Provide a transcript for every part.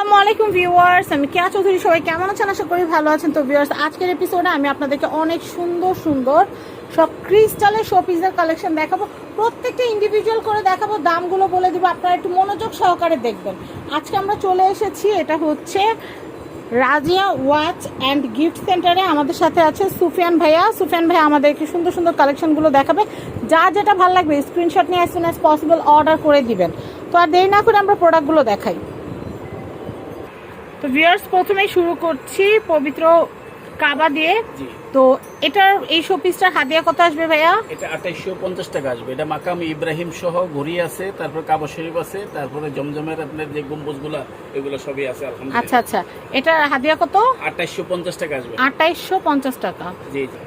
আসসালামু ভিউয়ার্স, আমি কেয়া চৌধুরী, সবাই কেমন আছেন? আশা করি ভালো আছেন। তো ভিউয়ার্স, আজকের এপিসোডে আমি আপনাদেরকে অনেক সুন্দর সুন্দর সব ক্রিস্টালের শোপিসের কালেকশন দেখাবো। প্রত্যেকটা ইন্ডিভিজুয়াল করে দেখাবো, দামগুলো বলে দিব, আপনারা একটু মনোযোগ সহকারে দেখবেন। আজকে আমরা চলে এসেছি, এটা হচ্ছে রাজিয়া ওয়াচ অ্যান্ড গিফট সেন্টারে। আমাদের সাথে আছে সুফিয়ান ভাইয়া। সুফিয়ান ভাইয়া আমাদেরকে সুন্দর সুন্দর কালেকশনগুলো দেখাবে। যা যেটা ভালো লাগবে স্ক্রিনশট নিয়ে as soon as possible order করে দিবেন। তো আর দেরি না করে আমরা প্রোডাক্টগুলো দেখাই। তো ভিউয়ার্স প্রথমেই শুরু করছি পবিত্র কাবা দিয়ে। তো এটার এই শোপিসটার হাদিয়া কত আসবে ভাইয়া? এটা আঠাইশশো পঞ্চাশ টাকা আসবে। এটা মাকাম ইব্রাহিম সহ ঘড়ি আছে তারপর কাবা শরীফ আছে তারপরে জমজমের আপনার যে গম্বুজগুলা এগুলো সবই আছে আচ্ছা আলহামদুলিল্লাহ। আচ্ছা এটার হাদিয়া কত? আঠাইশশো পঞ্চাশ টাকা আসবে। আঠাইশশো পঞ্চাশ টাকা। জি জি।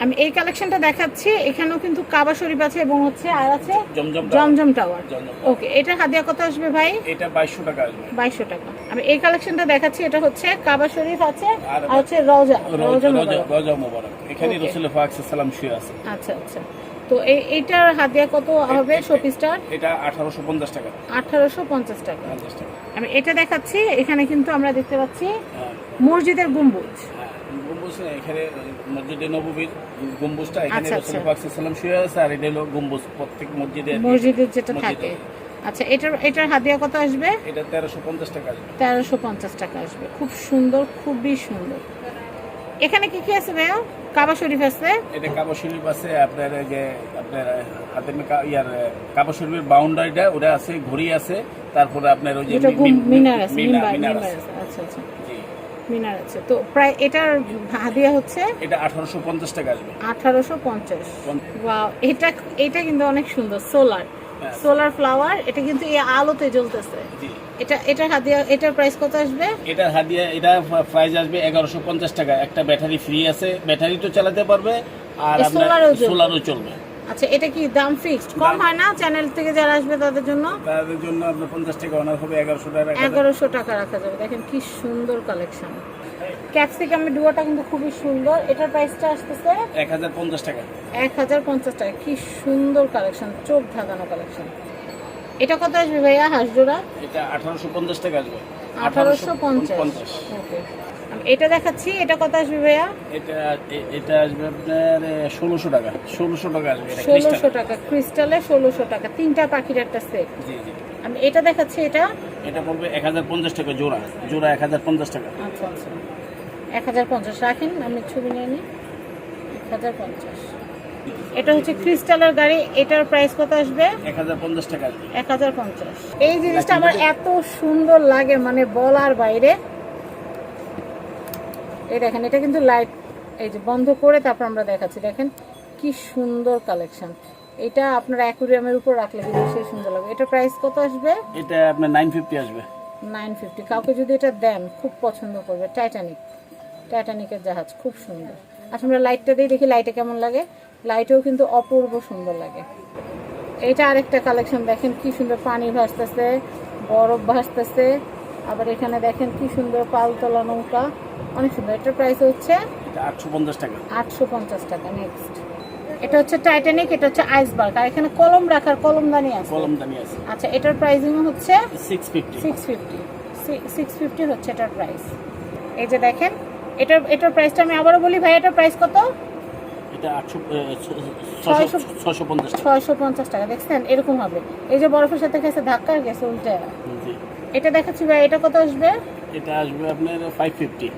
আমি এই কালেকশনটা দেখাচ্ছি এখানেও কিন্তু কাবা শরীফ আছে এবং হচ্ছে আর আছে জমজম টাওয়ার। ওকে এটার হাদিয়া কত আসবে ভাই? এটা বাইশশো টাকা আসবে। বাইশশো টাকা। আমি এই কালেকশনটা দেখাচ্ছি এটা হচ্ছে কাবা শরীফ আছে আর- হচ্ছে রওজা রওজা রোজা মোবারক। রোজা মোবারক। এখানে. রসুল ফাক সালাম শুয়ে আছে। আচ্ছা আচ্ছা। তো এই এইটার হাদিয়া কত হবে শোপিসটার এটা আঠারোশো পঞ্চাশ টাকা। আঠারোশো পঞ্চাশ টাকা। আমি এটা দেখাচ্ছি এখানে কিন্তু আমরা দেখতে পাচ্ছি হ্যাঁ, মসজিদের গম্বুজ। এখানে মসজিদে নববীর গম্বুজটা এখানে রসুল। শুয়ে আছে আর এটা হলো গম্বুজ প্রত্যেক মসজিদে কি। মসজিদের যেটা থাকে। আচ্ছা এটার এটার হাদিয়া কত আসবে? এটা তেরোশো পঞ্চাশ টাকা আসবে। তেরোশো পঞ্চাশ টাকা আসবে। খুব সুন্দর খুবই সুন্দর। এখানে কি কি আছে ভাইয়া? কাবা শরীফ আছে? এটা কাবা শরীফ আছে আপনার যে আপনার হাতের কা- ইয়ার কাবা শরীফের বাউন্ডারিটা ওটা আছে ঘড়ি আছে তারপরে আপনার ওই যে মিনার আছে মিনার আচ্ছা আচ্ছা। মিনার আছে। তো প্রায় এটার হাদিয়া হচ্ছে এটা আঠারোশো পঞ্চাশ টাকা আসবে। আঠারোশো পঞ্চাশ। পঞ্চ- ওয়াও এটা এটা কিন্তু অনেক সুন্দর সোলার। হ্যাঁ। সোলার ফ্লাওয়ার এটা কিন্তু এই আলোতে জ্বলতেছে। এটা এটার হাদিয়া এটার প্রাইস কত আসবে? এটার হাদিয়া এটা প্রাইস আসবে এগারোশো পঞ্চাশ টাকা। একটা ব্যাটারি ফ্রি আছে ব্যাটারি তো চালাতে পারবে আর সোলারও চলবে। আচ্ছা এটা কি দাম ফিক্সড কম হয় না? চ্যানেল থেকে যারা আসবে তাদের জন্য? তাদের জন্য আপনার পঞ্চাশ টাকা অনার হবে এগারোশো টাকা রাখা যাবে। এগারোশো টাকা রাখা যাবে। দেখেন কি সুন্দর কালেকশন ক্যাপসিকামের ডুয়াটা কিন্তু খুবই সুন্দর। এটার প্রাইসটা আসতেছে হাজার পঞ্চাশ টাকা। এক হাজার পঞ্চাশ টাকা। কি সুন্দর কালেকশন চোখ ধাঁধানো কালেকশন এটা কত আসবে ভাইয়া হাঁসজোড়া? এটা আঠারোশো পঞ্চাশ টাকা আসবে। আঠারোশো পঞ্চাশ। ওকে আমি এটা দেখাচ্ছি এটা কত আসবে ভাইয়া? এটা এটা আসবে আপনার ষোলোশো টাকা ষোলোশো টাকা আসবে এটা ষোলোশো। টাকা ক্রিস্টালে ষোলোশো টাকা তিনটা পাখির একটা সেট জি জি। আমি এটা দেখাচ্ছি এটা? এটা পড়বে এক হাজার পঞ্চাশ টাকা জোড়া জোড়া এক হাজার পঞ্চাশ টাকা। আচ্ছা আচ্ছা। এক হাজার পঞ্চাশ রাখেন আমি ছবি নিয়ে নিই। এক হাজার পঞ্চাশ। এটা হচ্ছে ক্রিস্টালের গাড়ি এটার প্রাইস কত আসবে? এক হাজার পঞ্চাশ টাকা। এক হাজার পঞ্চাশ। এই জিনিসটা আমার এত সুন্দর লাগে মানে বলার বাইরে। এই দেখেন এটা কিন্তু লাইট এই যে বন্ধ করে তারপর আমরা দেখাচ্ছি। দেখেন কি সুন্দর কালেকশন এটা আপনার অ্যাকুরিয়ামের উপর রাখলে কিন্তু সেই সুন্দর লাগবে এটা প্রাইস কত আসবে? এটা আপনার নাইন ফিফটি আসবে। নাইন ফিফটি কাউকে যদি এটা দেন খুব পছন্দ করবে। টাইটানিক টাইটানিকের জাহাজ খুব সুন্দর। আচ্ছা আমরা লাইটটা দিয়ে দেখি লাইটে কেমন লাগে? লাইটেও কিন্তু অপূর্ব সুন্দর লাগে। এটা আরেকটা কালেকশন দেখেন কি সুন্দর পানি ভাসতেছে বরফ ভাসতেছে। আবার এখানে দেখেন কি সুন্দর পালতলা নৌকা। অনেক সুন্দর। এটার প্রাইস হচ্ছে এটা আটশো পঞ্চাশ টাকা। আটশো পঞ্চাশ টাকা নেক্সট এটা হচ্ছে টাইটানিক এটা হচ্ছে আইসবার্গ আর এখানে কলম রাখার কলমদানি আছে। কলম দামি আছে। আচ্ছা এটার প্রাইসিং হচ্ছে six fifty six fifty six fifty হচ্ছে এটার প্রাইস এই যে দেখেন এটার এটার প্রাইসটা আমি আবারও বলি ভাই এটার প্রাইস কত? ছয়শো- পঞ্চাশ টাকা। দেখছেন? এরকম হবে। এই যে বরফের সাথে গেছে ধাক্কা গেছে উল্টে। এটা দেখাচ্ছি ভাই এটা কত আসবে? এটা আসবে আপনার ফাইভ ফিফটি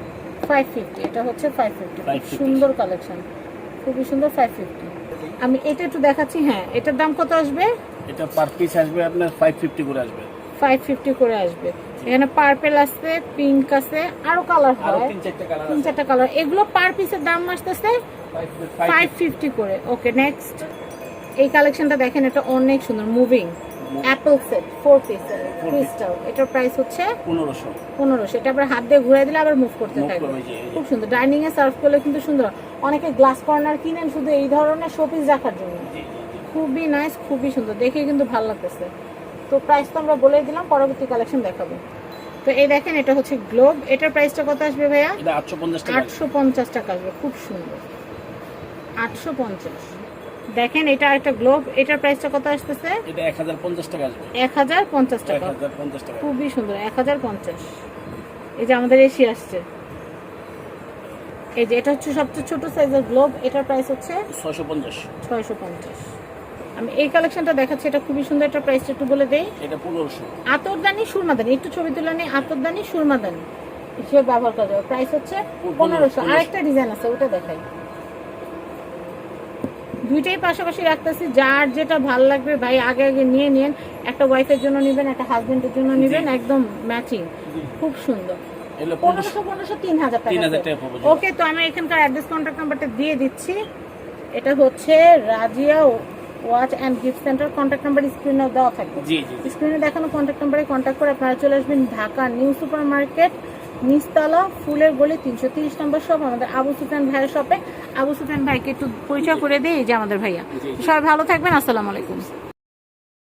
ফাইভ ফিফটি এটা হচ্ছে ফাইভ ফিফটি 550 সুন্দর কালেকশন খুবই সুন্দর ফাইভ ফিফটি আমি এটা একটু দেখাচ্ছি হ্যাঁ এটার দাম কত আসবে? এটা পার পিস আসবে আপনার ফাইভ ফিফটি করে আসবে। ফাইভ ফিফটি করে আসবে। এখানে পার্পেল আছে পিঙ্ক আছে আরও কালার আরও হয়। তিন চারটে কালার তিন চারটা কালার এগুলো পার পিসের দাম আসতেছে ফাইভ ফিফটি করে। ওকে নেক্সট এই কালেকশনটা দেখেন এটা অনেক সুন্দর moving apple set four piece crystal এটার প্রাইস হচ্ছে পনেরোশো। পনেরোশো। এটা আবার হাত দিয়ে ঘুরে দিলে আবার মুভ করতে থাকবে। খুব সুন্দর। ডাইনিং এ সার্ভ করলে কিন্তু সুন্দর। অনেকে গ্লাস কর্নার কিনেন শুধু এই ধরনের শোপিস রাখার জন্য। খুবই নাইস খুবই সুন্দর। দেখে কিন্তু ভালো লাগতেছে। তো প্রাইস তো আমরা বলে দিলাম পরবর্তী কালেকশন দেখাবো। তো এই দেখেন এটা হচ্ছে গ্লোব এটার প্রাইসটা কত আসবে ভাইয়া। আটশো পঞ্চাশ টাকা আসবে। খুব সুন্দর। আটশো পঞ্চাশ। দেখেন এটা একটা গ্লোব এটার প্রাইসটা কত আসতেছে? এটা টাকা আসবে। এক হাজার পঞ্চাশ এক টাকা হাজার পঞ্চাশ টাকা। খুবই সুন্দর এক হাজার পঞ্চাশ। এই যে আমাদের এসি আসছে। এই যে এটা হচ্ছে সবচেয়ে ছোট সাইজের গ্লোব এটার প্রাইস হচ্ছে ছয়শো পঞ্চাশ। ছয়শো পঞ্চাশ। আমি এই কালেকশনটা দেখাচ্ছি এটা খুবই সুন্দর এটা প্রাইসটা একটু বলে দেই। এটা আতরদানি সুরমাদানি একটু ছবি তুলে নিই আতরদানি সুরমাদানি। হিসেবে ব্যবহার করা যাবে। প্রাইস হচ্ছে পনেরোশো। আরেকটা ডিজাইন আছে ওটা দেখাই। দুইটাই পাশাপাশি রাখতেছি। যার যেটা ভালো লাগবে ভাই আগে আগে নিয়ে নিন একটা ওয়াইফের জন্য নেবেন একটা হাজবেন্ডের জন্য নেবেন একদম ম্যাচিং খুব সুন্দর। পনেরোশো পনেরোশো তিন হাজার টাকা 3000 টাকা পড়বে, জি। ওকে তো আমি এখানকার অ্যাড্রেস কন্ট্যাক্ট নাম্বারটা দিয়ে দিচ্ছি। এটা হচ্ছে Razia watch and gift centre contact number স্ক্রিনে দেওয়া থাকবে। স্ক্রিনে দেখানো কন্ট্যাক্ট নাম্বারে কন্ট্যাক্ট করে আপনারা চলে আসবেন ঢাকা নিউ সুপার মার্কেট নিচতলা ফুলের গলি তিনশো তিরিশ নম্বর শপ আমাদের আবু সুফিয়ান ভাইয়ের শপে আবু সুফিয়ান ভাইকে একটু পরিচয় করে দিই যে আমাদের ভাইয়া। সবাই ভালো থাকবেন আসসালামু আলাইকুম।